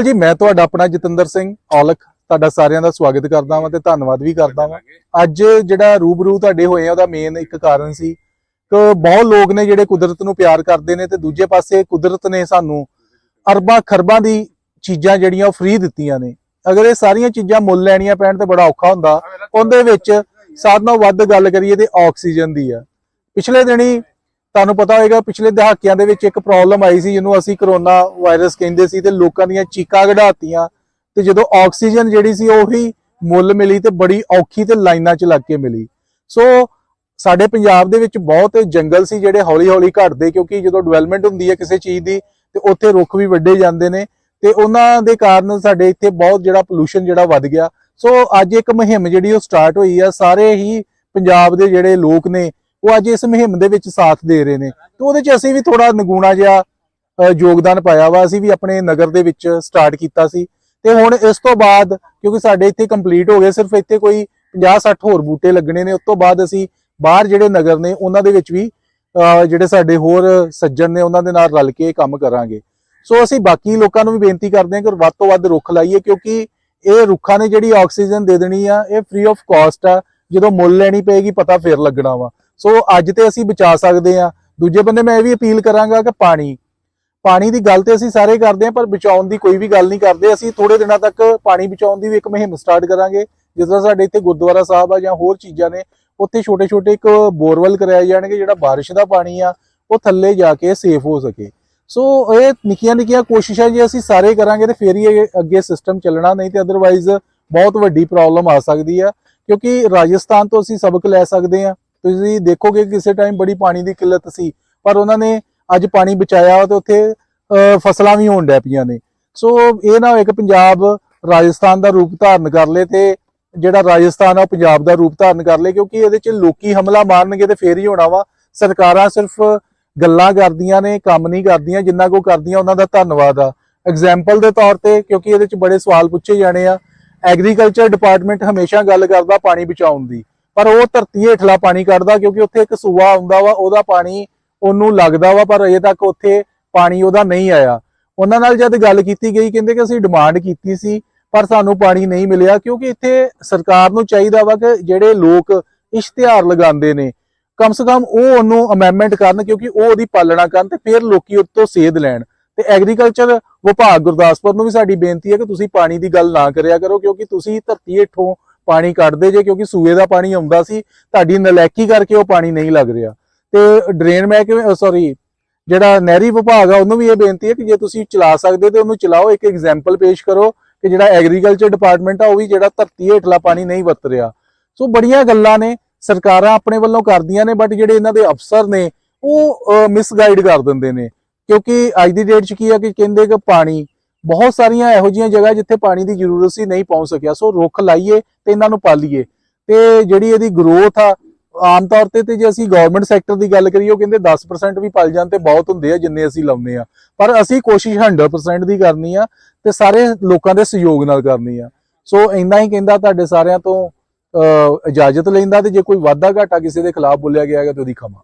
ਅਕਾਲ ਜੀ, ਮੈਂ ਤੁਹਾਡਾ ਆਪਣਾ ਜਤਿੰਦਰ ਸਿੰਘ ਔਲਖ, ਤੁਹਾਡਾ ਸਾਰਿਆਂ ਦਾ ਸਵਾਗਤ ਕਰਦਾ ਹਾਂ ਤੇ ਧੰਨਵਾਦ ਵੀ ਕਰਦਾ ਹਾਂ ਅੱਜ ਜਿਹੜਾ ਰੂਬਰੂ ਤੁਹਾਡੇ ਹੋਏ ਆ, ਉਹਦਾ ਮੇਨ ਇੱਕ ਕਾਰਨ ਸੀ ਕਿ ਬਹੁਤ ਲੋਕ ਨੇ ਜਿਹੜੇ ਕੁਦਰਤ ਨੂੰ ਪਿਆਰ ਕਰਦੇ ਨੇ ਤੇ ਦੂਜੇ ਪਾਸੇ ਕੁਦਰਤ ਨੇ ਸਾਨੂੰ ਅਰਬਾਂ ਖਰਬਾਂ ਦੀ ਚੀਜ਼ਾਂ ਜਿਹੜੀਆਂ ਉਹ ਫ੍ਰੀ ਦਿੱਤੀਆਂ ਨੇ। ਅਗਰ ਇਹ ਸਾਰੀਆਂ ਚੀਜ਼ਾਂ ਮੁੱਲ ਲੈਣੀਆਂ ਪੈਣ ਤੇ ਬੜਾ ਔਖਾ ਹੁੰਦਾ, ਉਹਦੇ ਵਿੱਚ ਸਾਰਿਆਂ ਨਾਲੋਂ ਵੱਧ ਗੱਲ ਕਰੀਏ ਤੇ ਆਕਸੀਜਨ ਦੀ ਆ। ਪਿਛਲੇ ਦਿਨੀ ਤੁਹਾਨੂੰ ਪਤਾ ਹੋਵੇਗਾ ਪਿਛਲੇ ਦਹਾਕਿਆਂ ਦੇ ਵਿੱਚ ਇੱਕ ਪ੍ਰੋਬਲਮ ਆਈ ਸੀ ਜਿਹਨੂੰ ਅਸੀਂ ਕਰੋਨਾ ਵਾਇਰਸ ਕਹਿੰਦੇ ਸੀ ਤੇ ਲੋਕਾਂ ਦੀਆਂ ਚੀਕਾਂ ਕਢਾਤੀਆਂ ਤੇ ਜਦੋਂ ਆਕਸੀਜਨ ਜਿਹੜੀ ਸੀ ਉਹੀ ਮੁੱਲ ਮਿਲੀ ਤੇ ਬੜੀ ਔਖੀ ਤੇ ਲਾਈਨਾਂ 'ਚ ਲੱਗ ਕੇ ਮਿਲੀ। ਸੋ ਸਾਡੇ ਪੰਜਾਬ ਦੇ ਵਿੱਚ ਬਹੁਤ ਜੰਗਲ ਸੀ ਜਿਹੜੇ ਹੌਲੀ-ਹੌਲੀ ਘਟਦੇ ਕਿਉਂਕਿ ਜਦੋਂ ਡਿਵੈਲਪਮੈਂਟ ਹੁੰਦੀ ਹੈ ਕਿਸੇ ਚੀਜ਼ ਦੀ ਤੇ ਉੱਥੇ ਰੁੱਖ ਵੀ ਵੱਡੇ ਜਾਂਦੇ ਨੇ ਤੇ ਉਹਨਾਂ ਦੇ ਕਾਰਨ ਸਾਡੇ ਇੱਥੇ ਬਹੁਤ ਜਿਹੜਾ ਪੋਲੂਸ਼ਨ ਜਿਹੜਾ ਵੱਧ ਗਿਆ। ਸੋ ਅੱਜ ਇੱਕ ਮੁਹਿੰਮ ਜਿਹੜੀ ਉਹ ਸਟਾਰਟ ਹੋਈ ਆ, ਸਾਰੇ ਹੀ ਪੰਜਾਬ ਦੇ ਜਿਹੜੇ ਲੋਕ ਨੇ ਉਹ ਅੱਜ ਇਸ ਮੁਹਿੰਮ ਦੇ ਵਿੱਚ ਸਾਥ ਦੇ ਰਹੇ ਨੇ ਤੇ ਉਹਦੇ 'ਚ ਅਸੀਂ ਵੀ ਥੋੜਾ ਨਗੂਣਾ ਜਿਹਾ ਯੋਗਦਾਨ ਪਾਇਆ ਵਾ। ਅਸੀਂ ਵੀ ਆਪਣੇ ਨਗਰ ਦੇ ਵਿੱਚ ਸਟਾਰਟ ਕੀਤਾ ਸੀ। ਤੇ ਹੁਣ ਇਸ ਤੋਂ ਬਾਅਦ ਕਿਉਂਕਿ ਸਾਡੇ ਇੱਥੇ ਕੰਪਲੀਟ ਹੋ ਗਏ ਸਿਰਫ ਇੱਥੇ ਕੋਈ 50 60 ਹੋਰ ਬੂਟੇ ਲੱਗਣੇ ਨੇ। ਉਸ ਤੋਂ ਬਾਅਦ ਅਸੀਂ ਬਾਹਰ ਜਿਹੜੇ ਨਗਰ ਨੇ ਉਹਨਾਂ ਦੇ ਵਿੱਚ ਵੀ ਅ, ਜਿਹੜੇ ਸਾਡੇ ਹੋਰ ਸੱਜਣ ਨੇ ਉਹਨਾਂ ਦੇ ਨਾਲ ਰਲ ਕੇ ਇਹ ਕੰਮ ਕਰਾਂਗੇ। ਸੋ ਅਸੀਂ ਬਾਕੀ ਲੋਕਾਂ ਨੂੰ ਵੀ ਬੇਨਤੀ ਕਰਦੇ ਹਾਂ ਕਿ ਵੱਧ ਤੋਂ ਵੱਧ ਰੁੱਖ ਲਾਈਏ ਕਿਉਂਕਿ ਇਹ ਰੁੱਖਾਂ ਨੇ ਜਿਹੜੀ ਆਕਸੀਜਨ ਦੇ ਦੇਣੀ ਆ ਇਹ ਫ੍ਰੀ ਆਫ ਕਾਸਟ ਆ। ਜਦੋਂ ਮੁੱਲ ਲੈਣੀ ਪਏਗੀ ਪਤਾ ਫੇਰ ਲੱਗਣਾ ਵਾ। ਸੋ ਅੱਜ ਤੇ ਅਸੀਂ ਬਚਾ ਸਕਦੇ ਆ ਦੂਜੇ ਬੰਦੇ ਮੈਂ ਇਹ ਵੀ ਅਪੀਲ ਕਰਾਂਗਾ ਕਿ ਪਾਣੀ ਪਾਣੀ ਦੀ ਗੱਲ ਤੇ ਅਸੀਂ ਸਾਰੇ ਕਰਦੇ ਆ ਪਰ ਬਚਾਉਣ ਦੀ ਕੋਈ ਵੀ ਗੱਲ ਨਹੀਂ ਕਰਦੇ। ਅਸੀਂ ਥੋੜੇ ਦਿਨਾਂ ਤੱਕ ਪਾਣੀ ਬਚਾਉਣ ਦੀ ਵੀ ਇੱਕ ਮੁਹਿੰਮ ਸਟਾਰਟ ਕਰਾਂਗੇ, ਜਿਸ ਤਰ੍ਹਾਂ ਸਾਡੇ ਇੱਥੇ ਗੁਰਦੁਆਰਾ ਸਾਹਿਬ ਆ ਜਾਂ ਹੋਰ ਚੀਜ਼ਾਂ ਨੇ, ਉੱਥੇ ਛੋਟੇ ਛੋਟੇ ਇੱਕ ਬੋਰਵੈਲ ਕਰਾਏ ਜਾਣਗੇ, ਜਿਹੜਾ ਬਾਰਿਸ਼ ਦਾ ਪਾਣੀ ਆ, ਉਹ ਥੱਲੇ ਜਾ ਕੇ ਸੇਫ ਹੋ ਸਕੇ। ਸੋ ਇਹ ਨਿੱਕੀਆਂ ਨਿੱਕੀਆਂ ਕੋਸ਼ਿਸ਼ਾਂ ਜੇ ਅਸੀਂ ਸਾਰੇ ਕਰਾਂਗੇ, ਤੇ ਫੇਰ ਹੀ ਇਹ ਅੱਗੇ ਸਿਸਟਮ ਚੱਲਣਾ, ਨਹੀਂ ਤੇ ਅਦਰਵਾਈਜ਼ ਬਹੁਤ ਵੱਡੀ ਪ੍ਰੋਬਲਮ ਆ ਸਕਦੀ ਆ, ਕਿਉਂਕਿ ਰਾਜਸਥਾਨ ਤੋਂ ਅਸੀਂ ਸਬਕ ਲੈ ਸਕਦੇ ਆ ਤੁਸੀਂ ਦੇਖੋਗੇ ਕਿਸੇ ਟਾਈਮ ਬੜੀ ਪਾਣੀ ਦੀ ਕਿੱਲਤ ਸੀ ਪਰ ਉਹਨਾਂ ਨੇ ਅੱਜ ਪਾਣੀ ਬਚਾਇਆ ਤੇ ਉੱਥੇ ਅਹ, ਫਸਲਾਂ ਵੀ ਹੋਣ ਡੈ ਪਈਆਂ ਨੇ। ਸੋ ਇਹ ਨਾ ਹੋਏ ਕਿ ਪੰਜਾਬ ਰਾਜਸਥਾਨ ਦਾ ਰੂਪ ਧਾਰਨ ਕਰ ਲੇ ਤੇ ਜਿਹੜਾ ਰਾਜਸਥਾਨ ਆ ਉਹ ਪੰਜਾਬ ਦਾ ਰੂਪ ਧਾਰਨ ਕਰ ਲੇ ਕਿਉਂਕਿ ਇਹਦੇ 'ਚ ਲੋਕੀ ਹਮਲਾ ਮਾਰਨਗੇ ਤੇ ਫੇਰ ਹੀ ਹੋਣਾ ਵਾ। ਸਰਕਾਰਾਂ ਸਿਰਫ ਗੱਲਾਂ ਕਰਦੀਆਂ ਨੇ ਕੰਮ ਨਹੀਂ ਕਰਦੀਆਂ ਜਿੰਨਾ ਕੋ ਕਰਦੀਆਂ ਉਹਨਾਂ ਦਾ ਧੰਨਵਾਦ ਆ। ਐਗਜ਼ਾਮਪਲ ਦੇ ਤੌਰ ਤੇ ਕਿਉਂਕਿ ਇਹਦੇ 'ਚ ਬੜੇ ਸਵਾਲ ਪੁੱਛੇ ਜਾਣੇ ਆ। ਐਗਰੀਕਲਚਰ ਡਿਪਾਰਟਮੈਂਟ ਹਮੇਸ਼ਾ ਗੱਲ ਕਰਦਾ ਪਾਣੀ ਬਚਾਉਣ ਦੀ। ਪਰ ਉਹ ਧਰਤੀ ਹੇਠਲਾ ਪਾਣੀ ਕੱਢਦਾ ਕਿਉਂਕਿ ਉੱਥੇ ਇੱਕ ਸੂਆ ਆਉਂਦਾ ਵਾ, ਉਹਦਾ ਪਾਣੀ ਉਹਨੂੰ ਲੱਗਦਾ ਵਾ, ਪਰ ਅਜੇ ਤੱਕ ਉੱਥੇ ਪਾਣੀ ਉਹਦਾ ਨਹੀਂ ਆਇਆ। ਉਹਨਾਂ ਨਾਲ ਜਦ ਗੱਲ ਕੀਤੀ ਗਈ, ਕਹਿੰਦੇ ਕਿ ਅਸੀਂ ਡਿਮਾਂਡ ਕੀਤੀ ਸੀ, ਪਰ ਸਾਨੂੰ ਪਾਣੀ ਨਹੀਂ ਮਿਲਿਆ, ਕਿਉਂਕਿ ਇੱਥੇ ਸਰਕਾਰ ਨੂੰ ਚਾਹੀਦਾ ਵਾ ਕਿ ਜਿਹੜੇ ਲੋਕ ਇਸ਼ਤਿਹਾਰ ਲਗਾਉਂਦੇ ਨੇ, ਕਮ ਸੇ ਕਮ ਉਹ ਉਹਨੂੰ ਅਮੈਂਡਮੈਂਟ ਕਰਨ, ਕਿਉਂਕਿ ਉਹ ਉਹਦੀ ਪਾਲਣਾ ਕਰਨ ਤੇ ਫਿਰ ਲੋਕੀ ਉਹ ਤੋਂ ਸੇਧ ਲੈਣ। ਤੇ ਐਗਰੀਕਲਚਰ ਵਿਭਾਗ ਗੁਰਦਾਸਪੁਰ ਨੂੰ ਵੀ ਸਾਡੀ ਬੇਨਤੀ ਹੈ ਕਿ ਤੁਸੀਂ ਪਾਣੀ ਦੀ ਗੱਲ ਨਾ ਕਰਿਆ ਕਰੋ, ਕਿਉਂਕਿ ਤੁਸੀਂ ਧਰਤੀ ਹੇਠੋਂ ਪਾਣੀ ਕੱਢਦੇ ਜੇ ਕਿਉਂਕਿ ਸੂਏ ਦਾ ਪਾਣੀ ਆਉਂਦਾ ਸੀ, ਤੁਹਾਡੀ ਨਲੈਕੀ ਕਰਕੇ ਉਹ ਪਾਣੀ ਨਹੀਂ ਲੱਗ ਰਿਹਾ। ਤੇ ਡਰੇਨ ਮਹਿਕਮੇ ਸੌਰੀ ਜਿਹੜਾ ਨਹਿਰੀ ਵਿਭਾਗ ਆ, ਉਹਨੂੰ ਵੀ ਇਹ ਬੇਨਤੀ ਹੈ ਕਿ ਜੇ ਤੁਸੀਂ ਚਲਾ ਸਕਦੇ ਤੇ ਉਹਨੂੰ ਚਲਾਓ। ਇੱਕ ਐਗਜ਼ਾਮਪਲ ਪੇਸ਼ ਕਰੋ ਕਿ ਜਿਹੜਾ ਐਗਰੀਕਲਚਰ ਡਿਪਾਰਟਮੈਂਟ ਆ, ਉਹ ਵੀ ਜਿਹੜਾ ਧਰਤੀ ਹੇਠਲਾ ਪਾਣੀ ਨਹੀਂ ਵਰਤ ਰਿਹਾ। ਸੋ ਬੜੀਆਂ ਗੱਲਾਂ ਨੇ, ਸਰਕਾਰਾਂ ਆਪਣੇ ਵੱਲੋਂ ਕਰਦੀਆਂ ਨੇ ਬਟ ਜਿਹੜੇ ਇਹਨਾਂ ਦੇ ਅਫਸਰ ਨੇ, ਉਹ ਮਿਸਗਾਈਡ ਕਰ ਦਿੰਦੇ ਨੇ। ਕਿਉਂਕਿ ਅੱਜ ਦੀ ਡੇਟ 'ਚ ਕੀ ਆ ਕਿ ਕਹਿੰਦੇ ਕਿ ਪਾਣੀ ਬਹੁਤ ਸਾਰੀਆਂ ਇਹੋ ਜਿਹੀਆਂ ਜਗ੍ਹਾ ਜਿੱਥੇ ਪਾਣੀ ਦੀ ਜ਼ਰੂਰਤ ਸੀ ਨਹੀਂ ਪਹੁੰਚ ਸਕਿਆ। ਸੋ ਰੁੱਖ ਲਾਈਏ ਤੇ ਇਹਨਾਂ ਨੂੰ ਪਾਲੀਏ। ਤੇ ਜਿਹੜੀ ਇਹਦੀ ਗਰੋਥ ਆ ਆਮ ਤੌਰ ਤੇ ਤੇ ਜੇ ਅਸੀਂ ਗਵਰਨਮੈਂਟ ਸੈਕਟਰ ਦੀ ਗੱਲ ਕਰੀਏ ਉਹ ਕਹਿੰਦੇ 10% ਵੀ ਪਲ ਜਾਣ ਤੇ ਬਹੁਤ ਹੁੰਦੇ ਆ ਜਿੰਨੇ ਅਸੀਂ ਲਾਉਂਦੇ ਆ। ਪਰ ਅਸੀਂ ਕੋਸ਼ਿਸ਼ 100% ਦੀ ਕਰਨੀ ਆ ਤੇ ਸਾਰੇ ਲੋਕਾਂ ਦੇ ਸਹਿਯੋਗ ਨਾਲ ਕਰਨੀ ਆ। ਸੋ ਇੰਨਾ ਹੀ ਕਹਿੰਦਾ ਤੁਹਾਡੇ ਸਾਰਿਆਂ ਤੋਂ ਅਹ, ਇਜਾਜ਼ਤ ਲੈਂਦਾ ਤੇ ਜੇ ਕੋਈ ਵਾਧਾ ਘਾਟਾ ਕਿਸੇ ਦੇ ਖਿਲਾਫ ਬੋਲਿਆ ਗਿਆ ਹੈਗਾ ਤੇ ਉਹਦੀ ਖਮਾ।